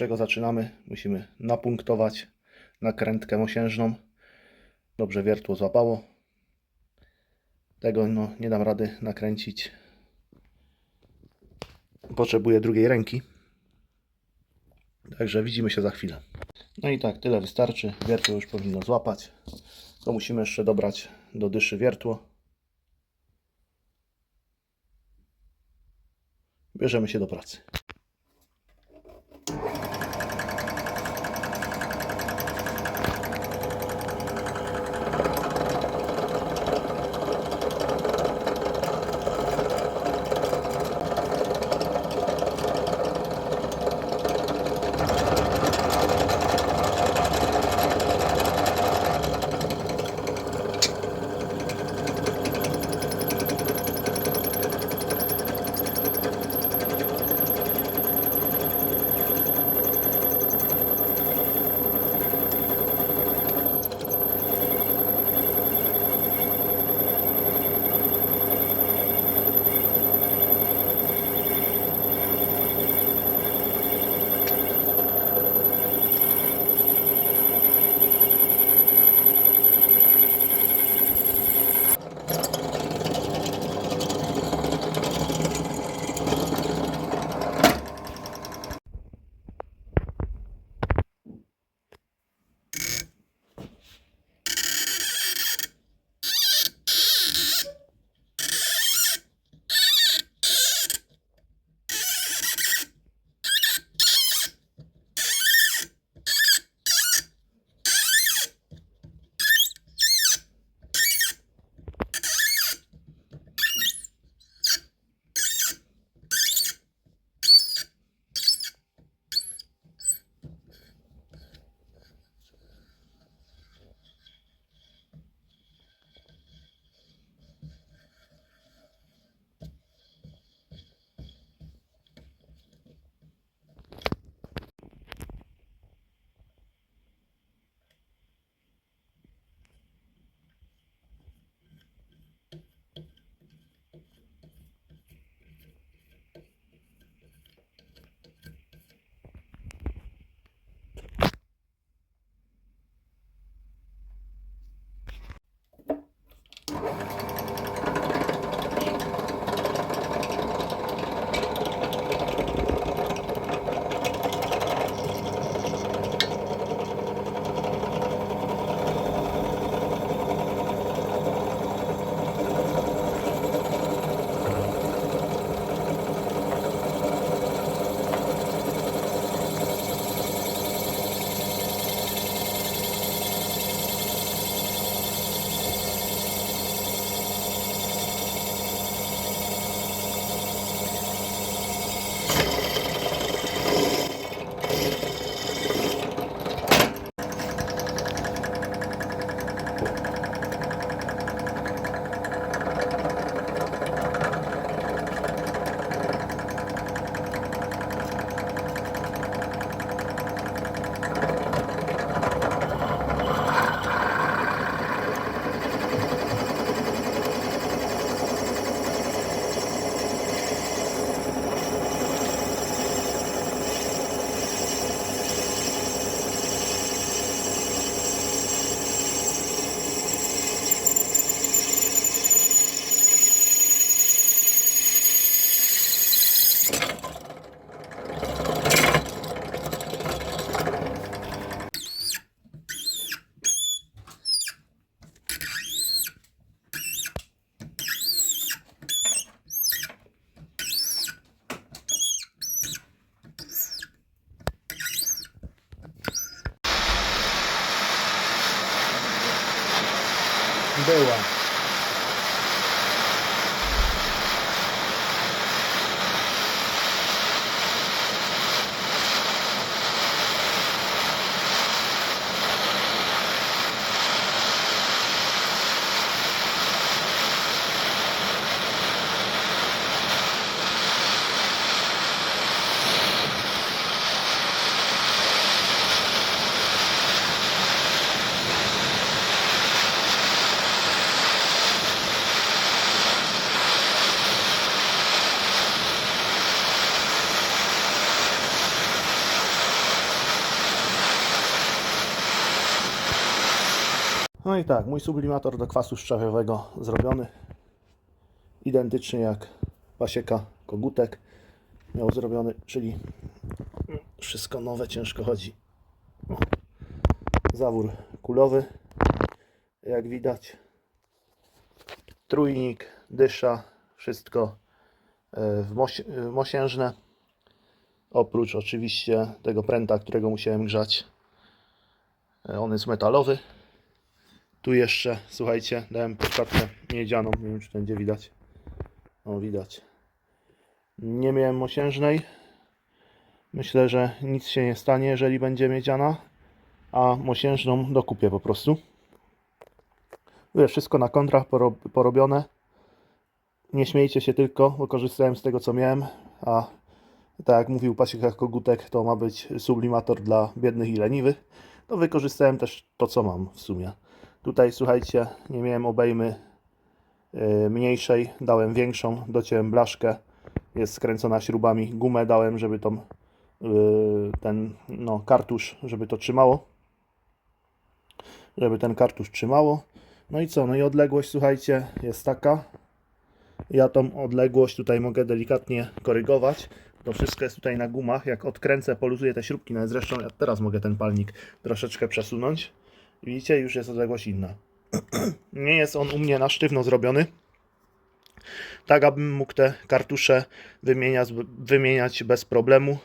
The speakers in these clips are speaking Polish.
czego zaczynamy? Musimy napunktować nakrętkę mosiężną. Dobrze wiertło złapało. Tego no, nie dam rady nakręcić. Potrzebuję drugiej ręki. Także widzimy się za chwilę. No i tak, tyle wystarczy. Wiertło już powinno złapać. To musimy jeszcze dobrać do dyszy wiertło. Bierzemy się do pracy. Była. No i tak, mój sublimator do kwasu szczawiowego zrobiony. Identycznie jak pasieka kogutek miał zrobiony, czyli wszystko nowe, ciężko chodzi. O. Zawór kulowy, jak widać. Trójnik, dysza, wszystko e, w e, mosiężne. Oprócz oczywiście tego pręta, którego musiałem grzać. E, On jest metalowy. Tu jeszcze, słuchajcie, dałem podkładkę miedzianą. Nie wiem, czy będzie widać. O, widać. Nie miałem mosiężnej. Myślę, że nic się nie stanie, jeżeli będzie miedziana. A mosiężną dokupię po prostu. Wiesz, wszystko na kontrach poro porobione. Nie śmiejcie się tylko, bo korzystałem z tego, co miałem. A tak jak mówił Pasiek Kogutek, to ma być sublimator dla biednych i leniwych. To wykorzystałem też to, co mam w sumie. Tutaj słuchajcie, nie miałem obejmy y, mniejszej, dałem większą, dociąłem blaszkę, jest skręcona śrubami, gumę dałem, żeby tą, y, ten no, kartusz, żeby to trzymało, żeby ten kartusz trzymało. No i co, no i odległość słuchajcie jest taka, ja tą odległość tutaj mogę delikatnie korygować. To wszystko jest tutaj na gumach. Jak odkręcę, poluzuję te śrubki, nawet zresztą ja teraz mogę ten palnik troszeczkę przesunąć. Widzicie, już jest odległość inna. Nie jest on u mnie na sztywno zrobiony. Tak, abym mógł te kartusze wymieniać, wymieniać bez problemu.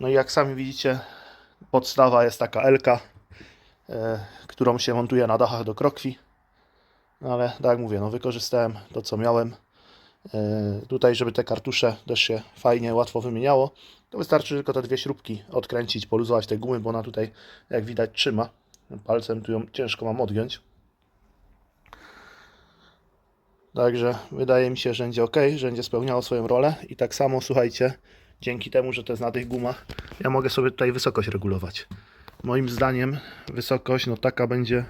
No i jak sami widzicie, podstawa jest taka Elka, e, którą się montuje na dachach do krokwi. No ale tak jak mówię, no wykorzystałem to co miałem. E, tutaj, żeby te kartusze też się fajnie, łatwo wymieniało, to wystarczy tylko te dwie śrubki odkręcić, poluzować te gumy, bo ona tutaj, jak widać, trzyma. Palcem tu ją ciężko mam odgiąć. Także wydaje mi się, że będzie ok, że będzie spełniało swoją rolę. I tak samo, słuchajcie, dzięki temu, że to jest na tych gumach, ja mogę sobie tutaj wysokość regulować. Moim zdaniem wysokość, no taka będzie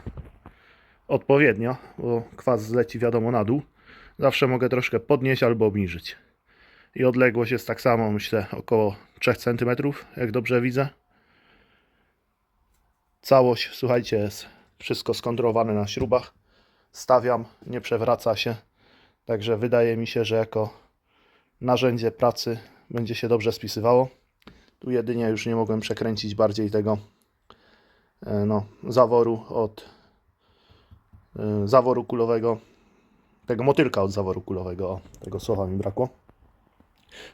odpowiednio, bo kwas zleci wiadomo na dół. Zawsze mogę troszkę podnieść albo obniżyć. I odległość jest tak samo, myślę, około 3 cm, jak dobrze widzę. Całość, słuchajcie, jest wszystko skontrolowane na śrubach. Stawiam, nie przewraca się. Także wydaje mi się, że jako narzędzie pracy będzie się dobrze spisywało. Tu jedynie już nie mogłem przekręcić bardziej tego e, no, zaworu od e, zaworu kulowego tego motylka od zaworu kulowego. O, tego słowa mi brakło.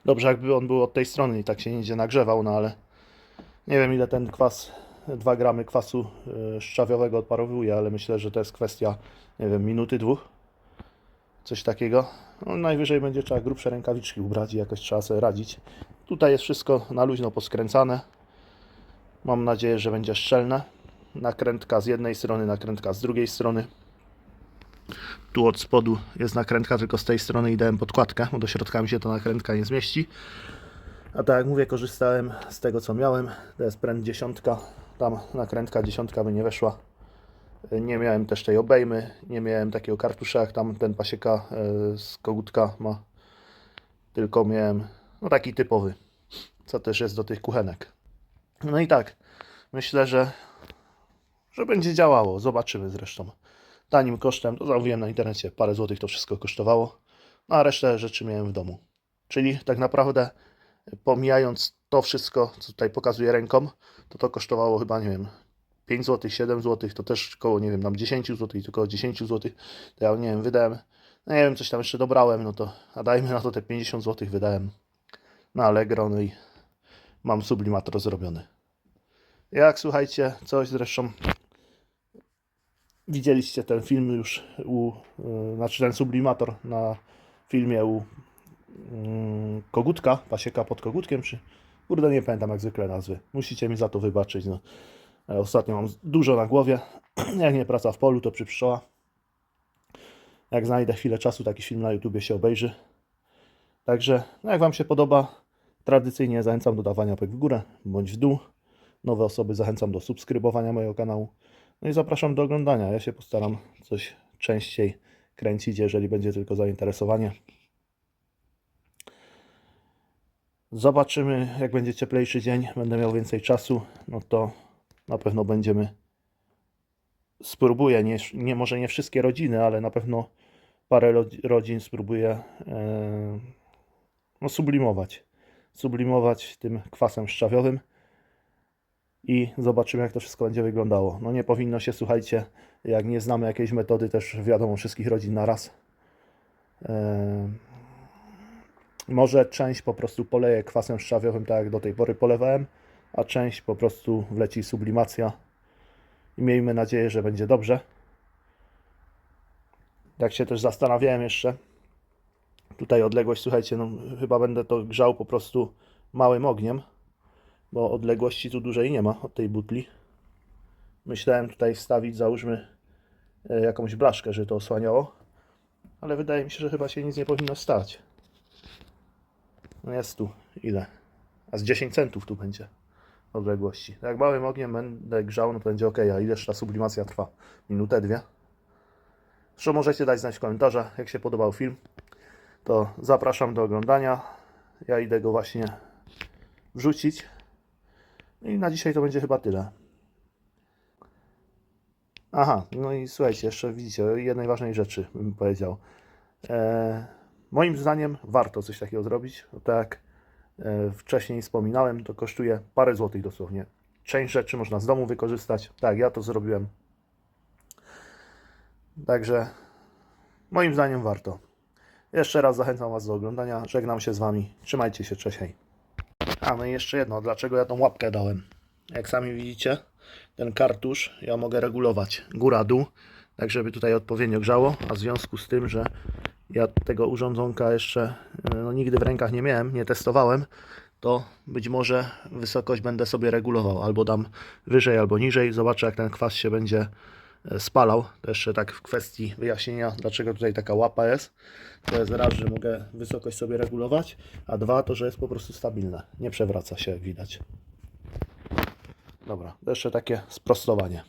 Dobrze, jakby on był od tej strony i tak się nigdzie nagrzewał, no ale nie wiem ile ten kwas, 2 gramy kwasu y, szczawiowego odparowuje, ale myślę, że to jest kwestia, nie wiem, minuty, dwóch. Coś takiego. No, najwyżej będzie trzeba grubsze rękawiczki ubrać i jakoś trzeba sobie radzić. Tutaj jest wszystko na luźno poskręcane. Mam nadzieję, że będzie szczelne. Nakrętka z jednej strony, nakrętka z drugiej strony. Tu od spodu jest nakrętka, tylko z tej strony i dałem podkładkę, bo do środka mi się ta nakrętka nie zmieści. A tak jak mówię, korzystałem z tego co miałem. To jest pręt dziesiątka. Tam nakrętka dziesiątka by nie weszła. Nie miałem też tej obejmy, nie miałem takiego kartusza jak tam ten pasieka e, z kogutka ma. Tylko miałem no taki typowy, co też jest do tych kuchenek. No i tak, myślę, że, że będzie działało. Zobaczymy zresztą tanim kosztem, to zamówiłem na internecie, parę złotych to wszystko kosztowało, no a resztę rzeczy miałem w domu. Czyli tak naprawdę pomijając to wszystko, co tutaj pokazuję ręką, to to kosztowało chyba, nie wiem, 5 zł, 7 zł, to też koło, nie wiem, tam 10 zł, około 10 zł, to ja, nie wiem, wydałem, no nie wiem, coś tam jeszcze dobrałem, no to, a dajmy na to te 50 zł wydałem na Allegro, no i mam sublimator zrobiony. Jak, słuchajcie, coś zresztą Widzieliście ten film już u, y, znaczy ten sublimator na filmie u Kogutka, pasieka pod Kogutkiem, czy kurde nie pamiętam jak zwykle nazwy. Musicie mi za to wybaczyć. No. E, Ostatnio mam dużo na głowie. Jak nie praca w polu, to przy pszczoła. Jak znajdę chwilę czasu, taki film na YouTubie się obejrzy. Także, no jak Wam się podoba, tradycyjnie zachęcam do dawania łapek w górę bądź w dół. Nowe osoby zachęcam do subskrybowania mojego kanału. No i zapraszam do oglądania. Ja się postaram coś częściej kręcić, jeżeli będzie tylko zainteresowanie. Zobaczymy, jak będzie cieplejszy dzień, będę miał więcej czasu, no to na pewno będziemy spróbuję, nie, nie, może nie wszystkie rodziny, ale na pewno parę ro- rodzin spróbuję e, no, sublimować. Sublimować tym kwasem szczawiowym i zobaczymy, jak to wszystko będzie wyglądało. No nie powinno się, słuchajcie, jak nie znamy jakiejś metody, też wiadomo, wszystkich rodzin na raz. E, może część po prostu poleję kwasem szczawiowym, tak jak do tej pory polewałem, a część po prostu wleci sublimacja i miejmy nadzieję, że będzie dobrze. Tak się też zastanawiałem jeszcze. Tutaj odległość, słuchajcie, no chyba będę to grzał po prostu małym ogniem, bo odległości tu dużej nie ma od tej butli. Myślałem tutaj wstawić, załóżmy, e, jakąś blaszkę, żeby to osłaniało, ale wydaje mi się, że chyba się nic nie powinno stać. No jest tu ile? A z 10 centów tu będzie odległości. Jak małym ogniem będę grzał, no to będzie ok. A ileż ta sublimacja trwa? Minutę, dwie? Zresztą możecie dać znać w komentarzach, jak się podobał film. To zapraszam do oglądania. Ja idę go właśnie wrzucić. No I na dzisiaj to będzie chyba tyle. Aha, no i słuchajcie, jeszcze widzicie, jednej ważnej rzeczy bym powiedział. E, moim zdaniem warto coś takiego zrobić. bo Tak jak e, wcześniej wspominałem, to kosztuje parę złotych dosłownie. Część rzeczy można z domu wykorzystać. Tak, ja to zrobiłem. Także moim zdaniem warto. Jeszcze raz zachęcam Was do oglądania. Żegnam się z Wami. Trzymajcie się, cześć. A no i jeszcze jedno, dlaczego ja tą łapkę dałem? Jak sami widzicie, ten kartusz ja mogę regulować góra-dół, tak żeby tutaj odpowiednio grzało, a w związku z tym, że ja tego urządzonka jeszcze e, no, nigdy w rękach nie miałem, nie testowałem, to być może wysokość będę sobie regulował, albo dam wyżej, albo niżej, zobaczę jak ten kwas się będzie e, spalał. To jeszcze tak w kwestii wyjaśnienia, dlaczego tutaj taka łapa jest. To jest raz, że mogę wysokość sobie regulować, a dwa to, że jest po prostu stabilne. Nie przewraca się, jak widać. Dobra, to jeszcze takie sprostowanie.